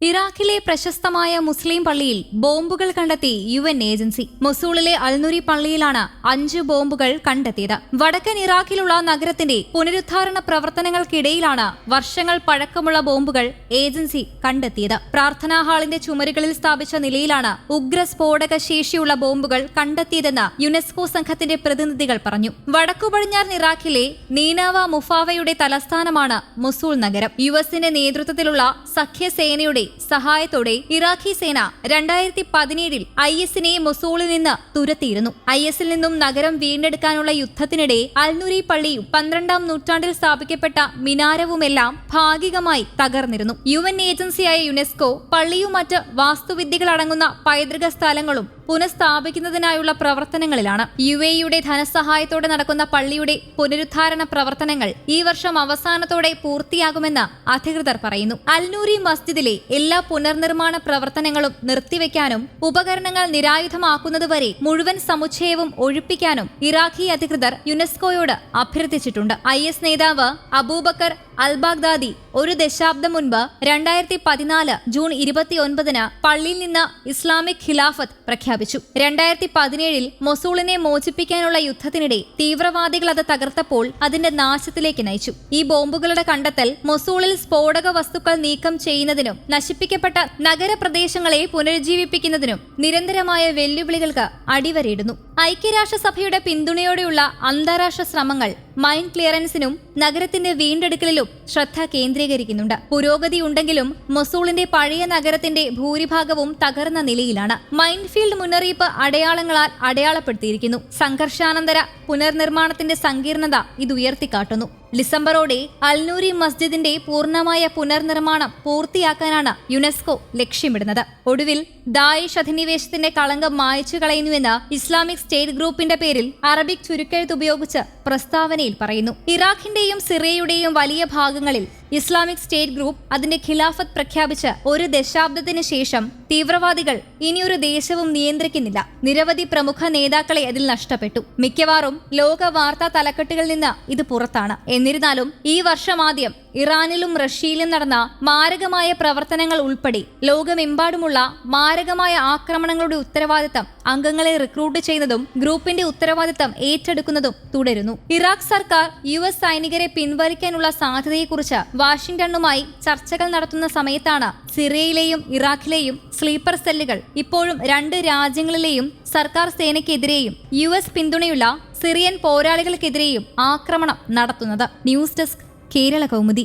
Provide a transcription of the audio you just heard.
ഇറാഖിലെ പ്രശസ്തമായ മുസ്ലിം പള്ളിയിൽ ബോംബുകൾ കണ്ടെത്തി യു എൻ ഏജൻസി. മൊസൂളിലെ അൽനുരി പള്ളിയിലാണ് അഞ്ച് ബോംബുകൾ കണ്ടെത്തിയത്. വടക്കൻ ഇറാഖിലുള്ള നഗരത്തിന്റെ പുനരുദ്ധാരണ പ്രവർത്തനങ്ങൾക്കിടയിലാണ് വർഷങ്ങൾ പഴക്കമുള്ള ബോംബുകൾ ഏജൻസി കണ്ടെത്തിയത്. പ്രാർത്ഥനാ ഹാളിന്റെ ചുമരുകളിൽ സ്ഥാപിച്ച നിലയിലാണ് ഉഗ്ര സ്ഫോടക ശേഷിയുള്ള ബോംബുകൾ കണ്ടെത്തിയതെന്ന് യുനെസ്കോ സംഘത്തിന്റെ പ്രതിനിധികൾ പറഞ്ഞു. വടക്കു പടിഞ്ഞാറൻ ഇറാഖിലെ നീനാവ മുഫാവയുടെ തലസ്ഥാനമാണ് മൊസൂൾ നഗരം. യു എസിന്റെ നേതൃത്വത്തിലുള്ള സഖ്യസേനയുടെ സഹായത്തോടെ ഇറാഖി സേന രണ്ടായിരത്തി പതിനേഴിൽ ഐ എസിനെ മൊസൂളിൽ നിന്ന് തുരത്തിയിരുന്നു. ഐ എസിൽ നിന്നും നഗരം വീണ്ടെടുക്കാനുള്ള യുദ്ധത്തിനിടെ അൽനുരി പള്ളിയും പന്ത്രണ്ടാം നൂറ്റാണ്ടിൽ സ്ഥാപിക്കപ്പെട്ട മിനാരവുമെല്ലാം ഭാഗികമായി തകർന്നിരുന്നു. യു എൻ ഏജൻസിയായ യുനെസ്കോ പള്ളിയും മറ്റ് വാസ്തുവിദ്യകളടങ്ങുന്ന പൈതൃക സ്ഥലങ്ങളും പുനഃസ്ഥാപിക്കുന്നതിനായുള്ള പ്രവർത്തനങ്ങളിലാണ്. യു എയുടെ ധനസഹായത്തോടെ നടക്കുന്ന പള്ളിയുടെ പുനരുദ്ധാരണ പ്രവർത്തനങ്ങൾ ഈ വർഷം അവസാനത്തോടെ പൂർത്തിയാകുമെന്ന് അധികൃതർ പറയുന്നു. അൽനൂരി മസ്ജിദിലെ എല്ലാ പുനർനിർമ്മാണ പ്രവർത്തനങ്ങളും നിർത്തിവെക്കാനും ഉപകരണങ്ങൾ നിരായുധമാക്കുന്നതുവരെ മുഴുവൻ സമുച്ചയവും ഒഴിപ്പിക്കാനും ഇറാഖി അധികൃതർ യുനെസ്കോയോട് അഭ്യർത്ഥിച്ചിട്ടുണ്ട്. ഐ നേതാവ് അബൂബക്കർ അൽ ബാഗ്ദാദി ഒരു ദശാബ്ദം മുൻപ് രണ്ടായിരത്തി പതിനാല് ജൂൺ ഇരുപത്തിയൊൻപതിന് പള്ളിയിൽ നിന്ന് ഇസ്ലാമിക് ഖിലാഫത്ത് പ്രഖ്യാപിച്ചു. രണ്ടായിരത്തി പതിനേഴിൽ മൊസൂളിനെ മോചിപ്പിക്കാനുള്ള യുദ്ധത്തിനിടെ തീവ്രവാദികൾ അത് തകർത്തപ്പോൾ അതിന്റെ നാശത്തിലേക്ക് നയിച്ചു. ഈ ബോംബുകളുടെ കണ്ടെത്തൽ മൊസൂളിൽ സ്ഫോടക വസ്തുക്കൾ നീക്കം ചെയ്യുന്നതിനും നശിപ്പിക്കപ്പെട്ട നഗരപ്രദേശങ്ങളെ പുനരുജ്ജീവിപ്പിക്കുന്നതിനും നിരന്തരമായ വെല്ലുവിളികൾക്ക് അടിവരയിടുന്നു. ഐക്യരാഷ്ട്രസഭയുടെ പിന്തുണയോടെയുള്ള അന്താരാഷ്ട്ര ശ്രമങ്ങൾ മൈൻ ക്ലിയറൻസിനും നഗരത്തിന്റെ വീണ്ടെടുക്കലിലും ശ്രദ്ധ കേന്ദ്രീകരിക്കുന്നുണ്ട്. പുരോഗതി ഉണ്ടെങ്കിലും മൊസൂളിന്റെ പഴയ നഗരത്തിന്റെ ഭൂരിഭാഗവും തകർന്ന നിലയിലാണ്. മൈൻഫീൽഡ് മുന്നറിയിപ്പ് അടയാളങ്ങളാൽ അടയാളപ്പെടുത്തിയിരിക്കുന്നു. സംഘർഷാനന്തര പുനർനിർമ്മാണത്തിന്റെ സങ്കീർണത ഇത് ഉയർത്തിക്കാട്ടുന്നു. ഡിസംബറോടെ അൽനൂരി മസ്ജിദിന്റെ പൂർണമായ പുനർനിർമ്മാണം പൂർത്തിയാക്കാനാണ് യുനെസ്കോ ലക്ഷ്യമിടുന്നത്. ഒടുവിൽ ദായിഷ് അധിനിവേശത്തിന്റെ കളങ്കം മായച്ചു കളയുന്നുവെന്ന് ഇസ്ലാമിക് സ്റ്റേറ്റ് ഗ്രൂപ്പിന്റെ പേരിൽ അറബിക് ചുരുക്കെഴുത്ത് ഉപയോഗിച്ച് പ്രസ്താവനയിൽ പറയുന്നു. ഇറാഖിന്റെയും സിറിയയുടെയും വലിയ ഭാഗങ്ങളിൽ ഇസ്ലാമിക് സ്റ്റേറ്റ് ഗ്രൂപ്പ് അതിന്റെ ഖിലാഫത്ത് പ്രഖ്യാപിച്ച് ഒരു ദശാബ്ദത്തിന് ശേഷം തീവ്രവാദികൾ ഇനിയൊരു ദേശവും നിയന്ത്രിക്കുന്നില്ല. നിരവധി പ്രമുഖ നേതാക്കളെ അതിൽ നഷ്ടപ്പെട്ടു. മിക്കവാറും ലോക വാർത്താ തലക്കെട്ടുകളിൽ നിന്ന് ഇത് പുറത്താണ്. എന്നിരുന്നാലും ഈ വർഷമാദ്യം ഇറാനിലും റഷ്യയിലും നടന്ന മാരകമായ പ്രവർത്തനങ്ങൾ ഉൾപ്പെടെ ലോകമെമ്പാടുമുള്ള മാരകമായ ആക്രമണങ്ങളുടെ ഉത്തരവാദിത്തം അംഗങ്ങളെ റിക്രൂട്ട് ചെയ്യുന്നതും ഗ്രൂപ്പിന്റെ ഉത്തരവാദിത്തം ഏറ്റെടുക്കുന്നതും തുടരുന്നു. ഇറാഖ് സർക്കാർ യു എസ് സൈനികരെ പിൻവലിക്കാനുള്ള സാധ്യതയെക്കുറിച്ച് വാഷിംഗ്ടണുമായി ചർച്ചകൾ നടത്തുന്ന സമയത്താണ് സിറിയയിലെയും ഇറാഖിലെയും സ്ലീപ്പർ സെല്ലുകൾ ഇപ്പോഴും രണ്ട് രാജ്യങ്ങളിലെയും സർക്കാർ സേനയ്ക്കെതിരെയും യു എസ് പിന്തുണയുള്ള സിറിയൻ പോരാളികൾക്കെതിരെയും ആക്രമണം നടത്തുന്നത്. News desk Kerala Kaumudi